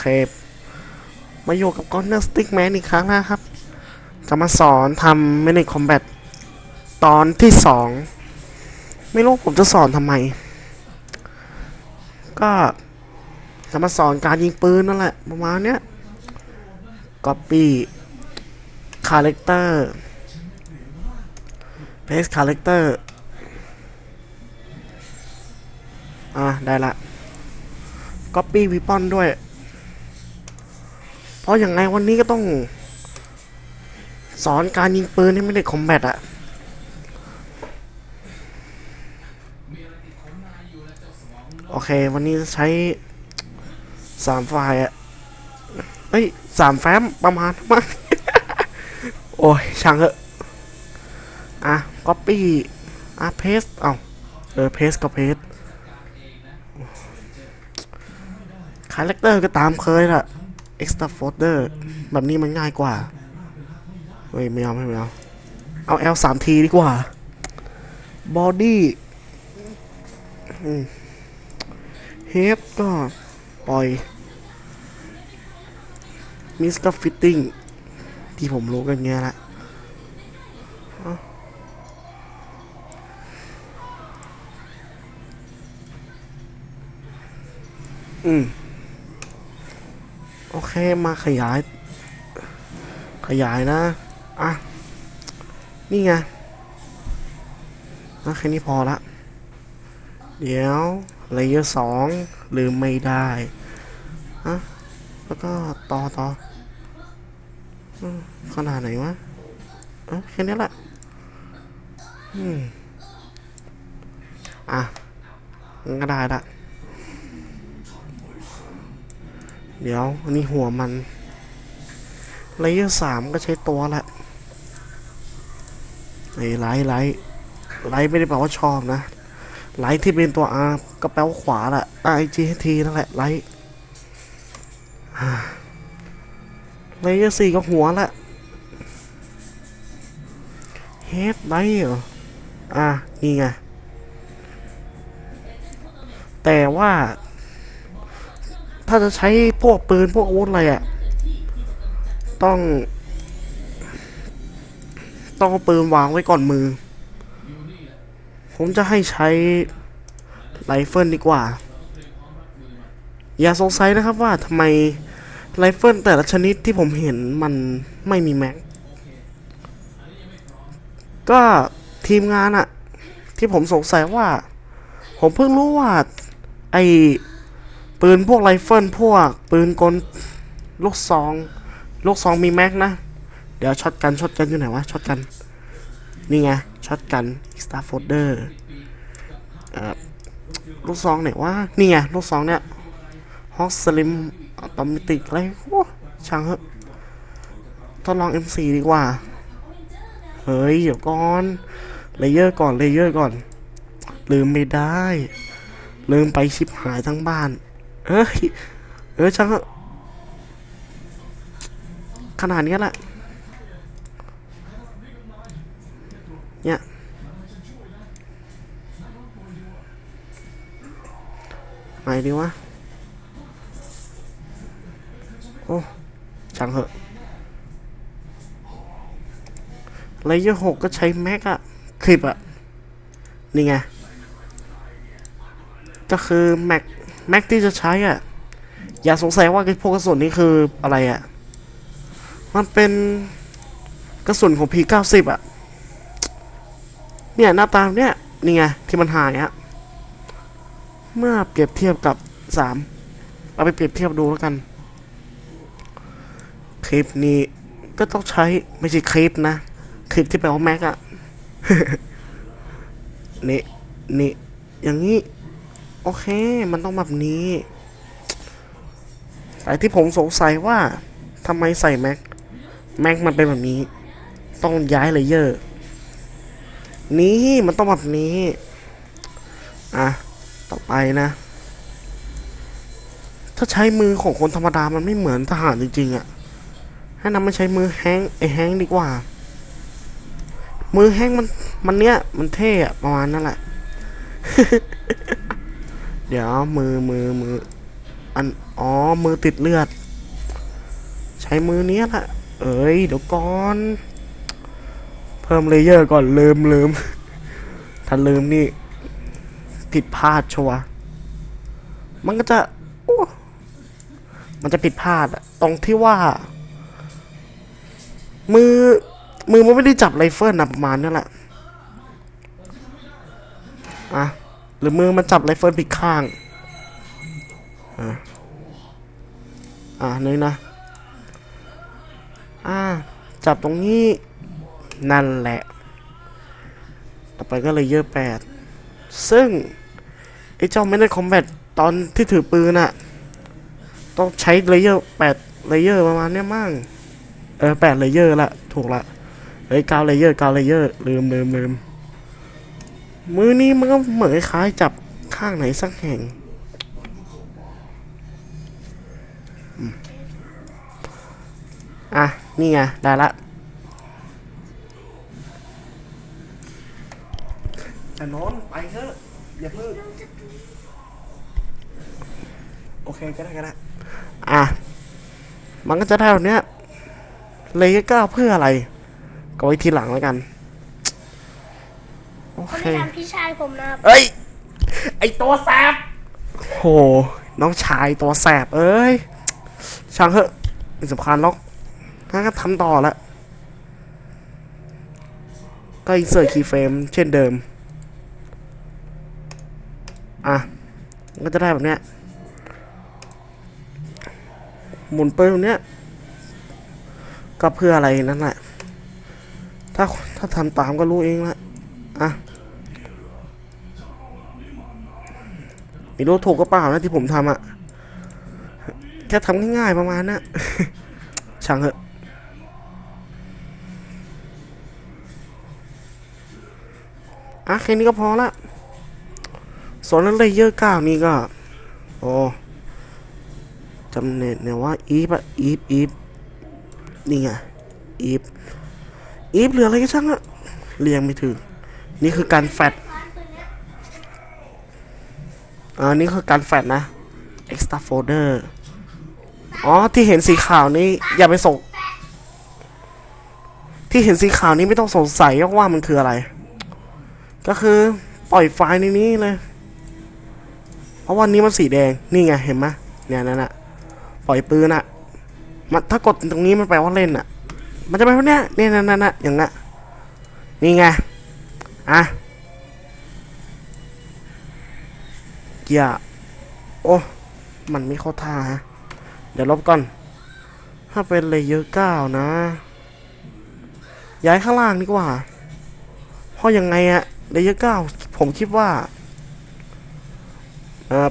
เค มาอยู่กับกอนเนอร์สติ๊กแมนอีกครั้งนะครับ จะมาสอนทำเมนิคอมแบทตอนที่สอง ไม่รู้ผมจะสอนทำไม ก็จะมาสอนการยิงปืนนั่นแหละ ประมาณเนี้ย copy character paste character อะ ได้ละ copy weapon ด้วย ราะอย่างไงวันนี้ก็ต้อง สอนการยิงปืนให้ไม่ได้คอมแบทอะโอเค วันนี้ใช้สามไฟล์อะเอ้ยสามแฟ้มประมาณมากโอ้ย ช่างเถอะ อะ copy อะ paste เอาเออ paste ก็ paste คาแรคเตอร์ก็ตามเคยละ extra folder แบบนี้มันง่ายกว่า เฮ้ย ไม่เอาไม่เอา เอา L สามทีดีกว่า body อืม head ก็ปล่อย มิสก็ฟิตติ้งที่ผมรู้กันเงี้ยแหละอืม โอเคมาขยาย ขยายนะ อะ นี่ไงอะแค่นี้พอละ เดี๋ยวเลเยอร์สองลืมไม่ได้อะแล้วก็ต่อต่ออขนาดไหนวะเออแค่นี้แหละอืมอะก็ได้ละ เดี๋ยว อันนี้หัวมันเลเยอร์สามก็ใช้ตัวละไอ้ไลท์ไลท์ไลท์ไม่ได้แปลว่าชอบนะไลท์ที่เป็นตัว R ก็แปลว่าขวาแหละ I G H T นั่นแหละไลท์เลเยอร์สี่ก็หัวละเฮดไลท์เหรอ อะ นี่ไง แต่ว่า ถ้าจะใช้พวกปืนพวกอาวุธอะไรอะต้อง ต้องปืนวางไว้ก่อนมือ ผมจะให้ใช้ไรเฟิลดีกว่า อย่าสงสัยนะครับว่าทำไมไรเฟิลแต่ละชนิดที่ผมเห็นมันไม่มีแม็ก ก็ทีมงานอะที่ผมสงสัยว่า ผมเพิ่งรู้ว่าไอ ปืนพวกไรเฟิลพวก ปืนกลลูกซอง ลูกซองมีแม็กนะ เดี๋ยวช็อตกันช็อตกันอยู่ไหนวะช็อตกัน นี่ไงช็อตกันสตาร์โฟลเดอร์ลูกซองไหนวะนี่ไงลูกซองเนี่ยฮอกสลิมอัตมิติกอะไรโอ้ช่างเหอะทดลอง M4 ดีกว่า เฮ้ย เดี๋ยวก่อน เลเยอร์ก่อน เลเยอร์ก่อน ลืมไม่ได้ ลืมไปชิปหายทั้งบ้าน เอ้ยเออช่างเหอะขนาดนี้แหละเนี่ยไงดีวะ โอ้ช่างเหอะเลเยอร์หกก็ใช้แม็กอะคลิปอะนี่ไง ก็คือแม็ก แม็กที่จะใช้อะ อย่าสงสัยว่าไอ้พวกกระสุนนี้คืออะไรอะ มันเป็นกระสุนของ P90 อะเนี่ยหน้าตาเนี่ยนี่ไงที่มันหายอะเมื่อเปรียบเทียบกับสามเราไปเปรียบเทียบดูแล้วกัน คลิปนี้ก็ต้องใช้ไม่ใช่คลิปนะ คลิปที่แปลว่าแม็กอะนี่นี่อย่างนี้ โอเค มันต้องแบบนี้ แต่ที่ผมสงสัยว่าทำไมใส่แม็ก แม็กมันเป็นแบบนี้ ต้องย้ายเลเยอร์ นี่มันต้องแบบนี้ อะ ต่อไปนะ ถ้าใช้มือของคนธรรมดามันไม่เหมือนทหารจริงๆอะ่ะ ให้นำมาใช้มือแฮงไอแฮงดีกว่า มือแฮงมัน มันเนี้ย มันเท่อะประมาณนั่นแหละ เดี๋ยวมือมือมืออันอ๋อมือติดเลือด ใช้มือเนี้ยแหละเอ้ยเดี๋ยวก่อน เพิ่มเลเยอร์ก่อนลืมลืมถ้าลืมนี่ ผิดพลาดชัวร์มันก็จะมันจะผิดพลาดอะตรงที่ว่า มือ มือมันไม่ได้จับไรเฟิลนะประมาณนั่นแหละ อะ หรือมือมันจับไรเฟิลผิดข้าง อะอะนี่นะ อ่า จับตรงนี้ นั่นแหละ ต่อไปก็เลยเยอร์แปด ซึ่ง ไอ้เจ้าไม่ได้คอมแบทตอนที่ถือปืนอะต้องใช้เลเยอร์แปดเลเยอร์ประมาณเนี้ยมั่ง เออแปดเลเยอร์ละ ถูกละ เฮ้ยเก้าเลเยอร์เก้าเลเยอร์ลืมลืมลืม มือนี้มันก็เหมือนคล้ายๆจับข้างไหนสักแห่ง อะ นี่ไง ได้ละแต่นอนไปเถอะอย่าเพิ่งโอเคก็ได้ก็ได้อะ มันก็จะได้แบบเนี้ย เลยก็เพื่ออะไร ก็ไว้ทีหลังแล้วกัน โอเขาเคไม่ทำพี่ชายผมนะครับ เอ้ย ไอตัวแสบโห น้องชายตัวแสบเอ้ย ช่างเถอะไม่สำคัญหรอกงั้นก็ทำต่อละ ก็อินเสิร์ตคีย์เฟรมเช่นเดิม อะ มันก็จะได้แบบเนี้ย หมุนปืนแบบเนี้ย ก็เพื่ออะไรนั่นแหละ ถ้าถ้าทำตามก็รู้เองละ อะม่รู้ถูกก็เปล่านะที่ผมทำอะแค่ทำง่ายๆประมาณนะช่างเถอะอะแค่นี้ก็พอละส่วนนั้นเลเยอร์เก้านี่ก็ โอ้จำเน็ตเนี่ยว่าอีฟอะอีฟอีฟนี่ไงอีฟอีฟเหลืออะไรก็ช่างอะเรียงไม่ถึง นี่คือการแฟดอ่านี่คือการแฟดนะ extra folder อ๋อ ที่เห็นสีขาวนี้อย่าไปสงที่เห็นสีขาวนี้ไม่ต้องสงสัยว่ามันคืออะไร ก็คือปล่อยไฟล์ในนี้เลย เพราะวันนี้มันสีแดง นี่ไงเห็นไหมเนี่ยนั่นน่ะปล่อยปืนอะมันถ้ากดตรงนี้มันแปลว่าเล่นอะมันจะเป็นแบบเนี้ยเนี่ยนั่นนั่นอย่างเงี้ยนี่ไง อะอย่าโอ้ มันไม่เข้าท่าฮะ เดี๋ยวลบก่อน ถ้าเป็นเลเยอร์เก้านะ ย้ายข้างล่างดีกว่า เพราะยังไงอะเลเยอร์เก้าผมคิดว่าเอ่อ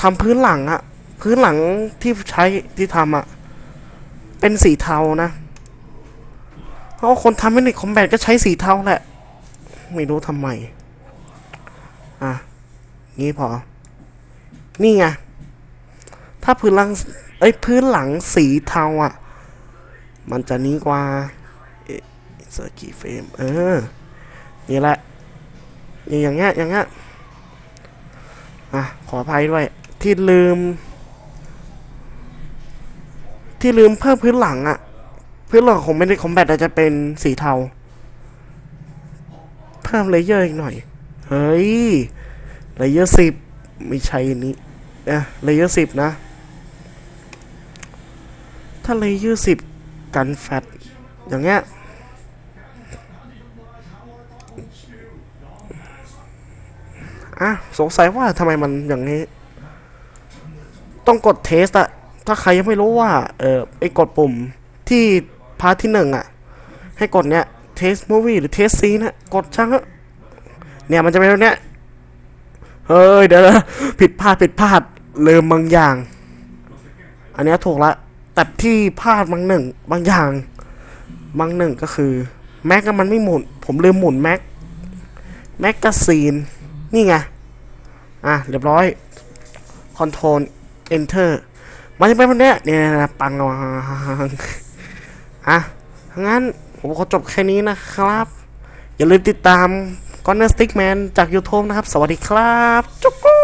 ทำพื้นหลังอะพื้นหลังที่ใช้ที่ทำอะเป็นสีเทานะ เพราะคนทำไม่ในคอมแบทก็ใช้สีเทาแหละ ไม่รู้ทำไม อะ งี้พอ นี่ไง ถ้าพื้นหลัง เอ้ย พื้นหลังสีเทาอะ มันจะนี้กว่าเอ๊ะเซอร์กีเฟรม เออ นี่แหละ นี่อย่างเงี้ย อย่างเงี้ย อะ ขออภัยด้วย ที่ลืม ที่ลืมเพิ่มพื้นหลังอะ พื้นหลังของไม่ได้คอมแบทอาจจะเป็นสีเทา พิ่มเลเยอร์อีกหน่อย เฮ้ย เลเยอร์สิบไม่ใช่นี้เอะเลเยอร์สิบนะ ถ้าเลเยอร์สิบกันแฟตอย่างเงี้ยอะสงสัยว่าทำไมมันอย่างนี้ ต้องกดเทสอะถ้าใครยังไม่รู้ว่า เออไอกดปุ่มที่พาร์ทที่หนึ่งอะให้กดเนี้ย เทสมูวี่หรือเทสซีนะกดช่างเถอะเนี่ยมันจะเป็นแบบเนี้ยเฮ้ยเดี๋ยวผิดพลาดผิดพลาดลืมบางอย่าง อันเนี้ยถูกละแต่ที่พลาดบางหนึ่งบางอย่าง บางหนึ่งก็คือแม็กมันไม่หมุน ผมลืมหมุนแม็กแม็กกาซีนนี่ไง อะ เรียบร้อยคอนโทรลเอนเตอร์มันจะเป็นแบบเนี้ยเนี่ยปังวางอะงั้น ผมขอจบแค่นี้นะครับ อย่าลืมติดตาม g o n n e r Stickman จาก YouTube นะครับ สวัสดีครับ จุ๊ก